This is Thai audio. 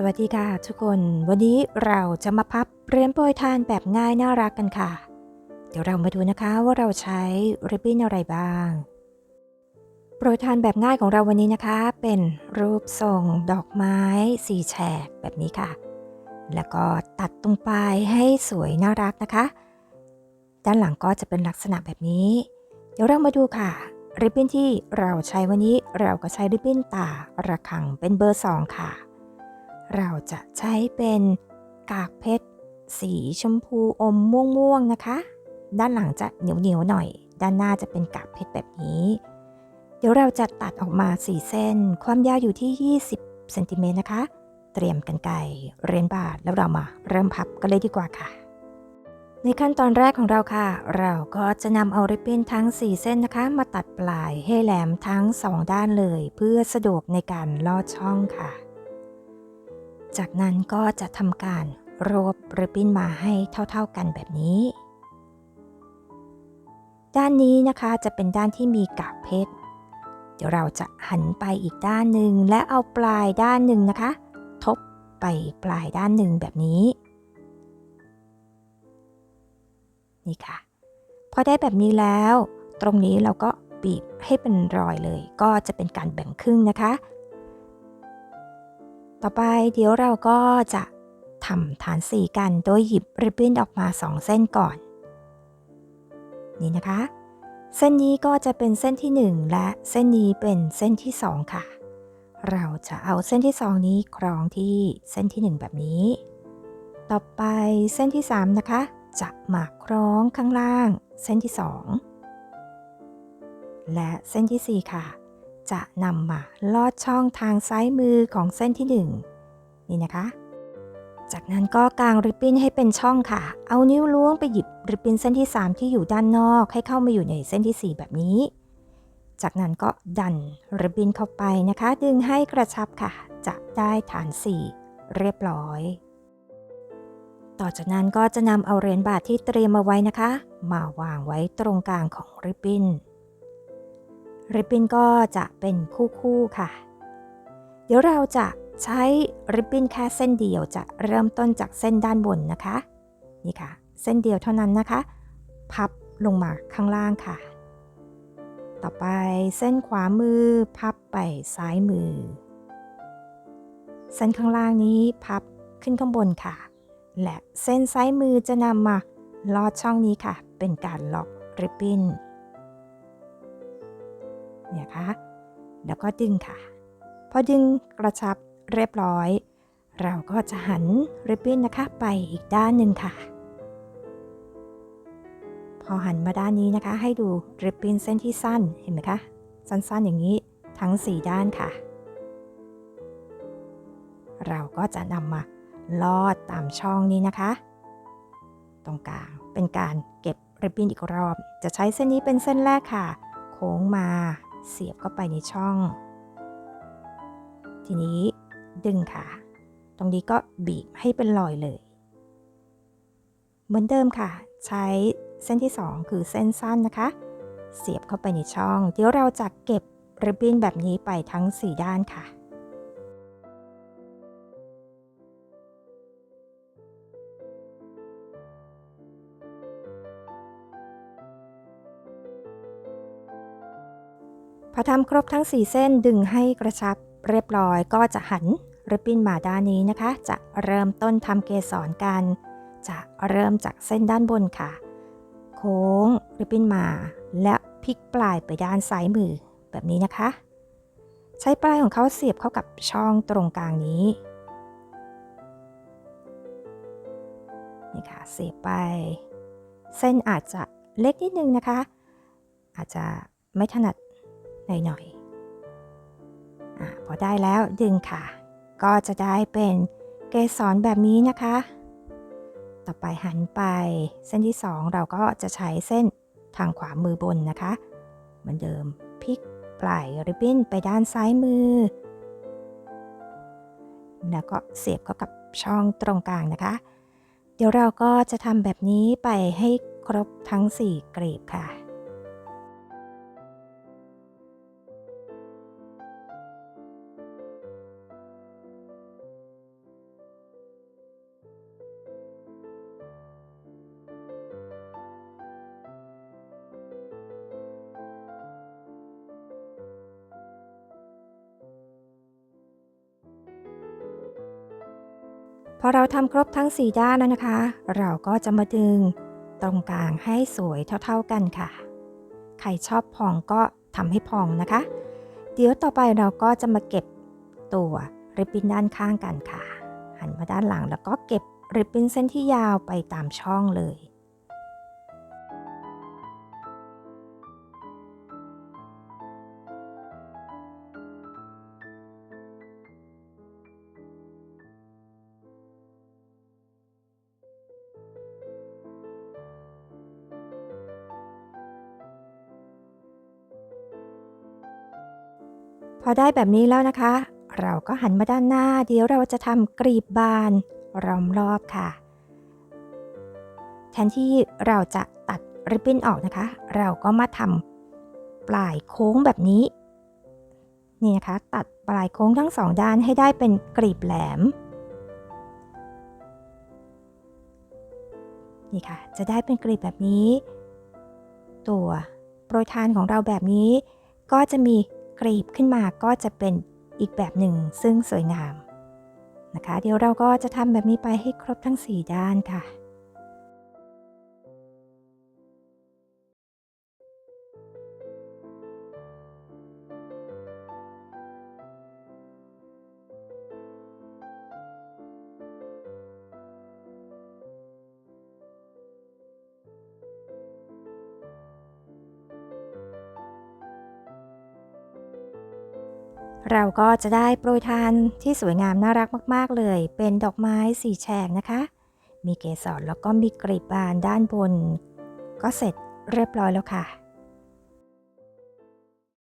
สวัสดีค่ะทุกคน วันนี้เราจะมาพับเรียญโปรยทานแบบง่ายน่ารักกันค่ะ เดี๋ยวเรามาดูนะคะว่าเราใช้ริบบิ้นอะไรบ้าง โปรยทานแบบง่ายของเราวันนี้นะคะ เป็นรูปทรงดอกไม้สี่แฉกแบบนี้ค่ะ แล้วก็ตัดตรงปลายให้สวยน่ารักนะคะ ด้านหลังก็จะเป็นลักษณะแบบนี้ เดี๋ยวเรามาดูค่ะริบบิ้นที่เราใช้วันนี้เราก็ใช้ริบบิ้นตาระฆังเป็นเบอร์ 2 ค่ะ เราจะใช้เป็นกากเพชร สีชมพูอมม่วงๆนะคะ ด้านหลังจะเหนียวๆหน่อย ด้านหน้าจะเป็นกากเพชรแบบนี้ เดี๋ยวเราจะตัดออกมา 4 เส้น ความยาวอยู่ที่ 20เซนติเมตรนะคะ เตรียมกันไกรเรนบาดแล้วเรามาเริ่มพับกันเลยดีกว่าค่ะ ในขั้นตอนแรกของเราค่ะ เราก็จะนำเอาริบบิ้นทั้ง 4 เส้นนะคะ มาตัดปลายให้แหลมทั้ง 2 ด้านเลย เพื่อสะดวกในการลอดช่องค่ะ จากนั้นก็จะทำการรวบริบบิ้นมาให้เท่าๆกันแบบนี้ ด้านนี้นะคะจะเป็นด้านที่มีกากเพชร เดี๋ยวเราจะหันไปอีกด้านหนึ่งและเอาปลายด้านหนึ่งนะคะ ทบไปปลายด้านหนึ่งแบบนี้ นี่ค่ะ พอได้แบบนี้แล้ว ตรงนี้เราก็บีบให้เป็นรอยเลย ก็จะเป็นการแบ่งครึ่งนะคะ ต่อไปเดี๋ยวเราก็จะทำฐานสีกันโดยหยิบริบบิ้นออกมา 2 เส้นก่อน นี่นะคะ เส้นนี้ก็จะเป็นเส้นที่ 1 และเส้นนี้เป็นเส้นที่ 2 ค่ะ เราจะเอาเส้นที่ 2 นี้คล้องที่เส้นที่ 1 แบบนี้ ต่อไปเส้นที่ 3 นะคะ จะมาคล้องข้างล่าง เส้นที่ 2 และเส้นที่ 4 ค่ะ จะนำมาลอดช่องทางซ้ายมือของเส้นที่ 1 นี่นะคะ จากนั้นก็กางริบบิ้นให้เป็นช่องค่ะ เอานิ้วล้วงไปหยิบริบบิ้นเส้นที่ 3 ที่อยู่ด้านนอกให้เข้ามาอยู่ในเส้นที่ 4 แบบนี้ จากนั้นก็ดันริบบิ้นเข้าไปนะคะ ดึงให้กระชับค่ะ จะได้ฐาน 4 เรียบร้อย ต่อจากนั้นก็จะนำเอาเหรียญบาทที่เตรียมมาไว้นะคะ มาวางไว้ตรงกลางของริบบิ้น ริบบิ้นก็จะเป็นคู่ๆค่ะ เดี๋ยวเราจะใช้ริบบิ้นแค่เส้นเดียวจะเริ่มต้นจากเส้นด้านบนนะคะ นี่ค่ะ เส้นเดียวเท่านั้นนะคะ พับลงมาข้างล่างค่ะ ต่อไปเส้นขวามือพับไปซ้ายมือ เส้นข้างล่างนี้พับขึ้นข้างบนค่ะ และเส้นซ้ายมือจะนำมาลอดช่องนี้ค่ะ เป็นการล็อกริบบิ้น เนี่ยค่ะแล้วก็ดึงค่ะ พอดึงกระชับเรียบร้อย เราก็จะหันริบบิ้นนะคะไปอีกด้านหนึ่งค่ะ พอหันมาด้านนี้นะคะ ให้ดูริบบิ้นเส้นที่สั้นเห็นไหมคะ สั้นๆอย่างนี้ทั้ง 4 ด้านค่ะ เราก็จะนำมาลอดตามช่องนี้นะคะ ตรงกลางเป็นการเก็บริบบิ้นอีกรอบ จะใช้เส้นนี้เป็นเส้นแรกค่ะ โค้งมา เสียบเข้าไปในช่อง ทีนี้ดึงค่ะ ตรงนี้ก็บีบให้เป็นรอยเลย เหมือนเดิมค่ะ ใช้เส้นที่ 2 คือเส้นสั้นนะคะ เสียบเข้าไปในช่อง เดี๋ยวเราจะเก็บริบบิ้นแบบนี้ไปทั้ง 4 ด้านค่ะ พอทำครบทั้ง 4 เส้นดึงให้กระชับเรียบร้อยก็จะหันริบบิ้นมาด้านนี้นะคะ จะเริ่มต้นทำเกสรกัน จะเริ่มจากเส้นด้านบนค่ะ โค้งริบบิ้นมา และพลิกปลายไปด้านซ้ายมือแบบนี้นะคะ ใช้ปลายของเขาเสียบเข้ากับช่องตรงกลางนี้นี่ค่ะเสียบไป เส้นอาจจะเล็กนิดนึงนะคะ อาจจะไม่ถนัด หน่อยๆอพอได้แล้วดึงค่ะ ก็จะได้เป็นเกสรแบบนี้นะคะ ต่อไปหันไปเส้นที่ 2 เราก็จะใช้เส้นทางขวามือบนนะคะ เหมือนเดิมพลิกปลายริบบิ้นไปด้านซ้ายมือ แล้วก็เสียบเข้ากับช่องตรงกลางนะคะ เดี๋ยวเราก็จะทำแบบนี้ไปให้ครบทั้ง 4 กลีบค่ะ พอเราทำครบทั้ง 4 ด้านแล้วนะคะ เราก็จะมาดึงตรงกลางให้สวยเท่าๆกันค่ะ ใครชอบพองก็ทำให้พองนะคะ เดี๋ยวต่อไปเราก็จะมาเก็บตัวริบบิ้นด้านข้างกันค่ะ หันมาด้านหลังแล้วก็เก็บริบบิ้นเส้นที่ยาวไปตามช่องเลย พอได้แบบนี้แล้วนะคะ เราก็หันมาด้านหน้า เดี๋ยวเราจะทำกรีบบานล้อมรอบค่ะ แทนที่เราจะตัดริบบิ้นออกนะคะ เราก็มาทำปลายโค้งแบบนี้ นี่นะคะ ตัดปลายโค้งทั้งสองด้านให้ได้เป็นกรีบแหลม นี่ค่ะ จะได้เป็นกรีบแบบนี้ ตัวโปรยทานของเราแบบนี้ ก็จะมี กรีบขึ้นมาก็จะเป็นอีกแบบหนึ่งซึ่งสวยงามนะคะ เดี๋ยวเราก็จะทำแบบนี้ไปให้ครบทั้ง 4 ด้านค่ะ เราก็จะได้โปรยทานที่สวยงามน่ารักมาก ๆ เลย เป็นดอกไม้สีแฉกนะคะ มีเกสรแล้วก็มีกลีบบานด้านบน ก็เสร็จเรียบร้อยแล้วค่ะ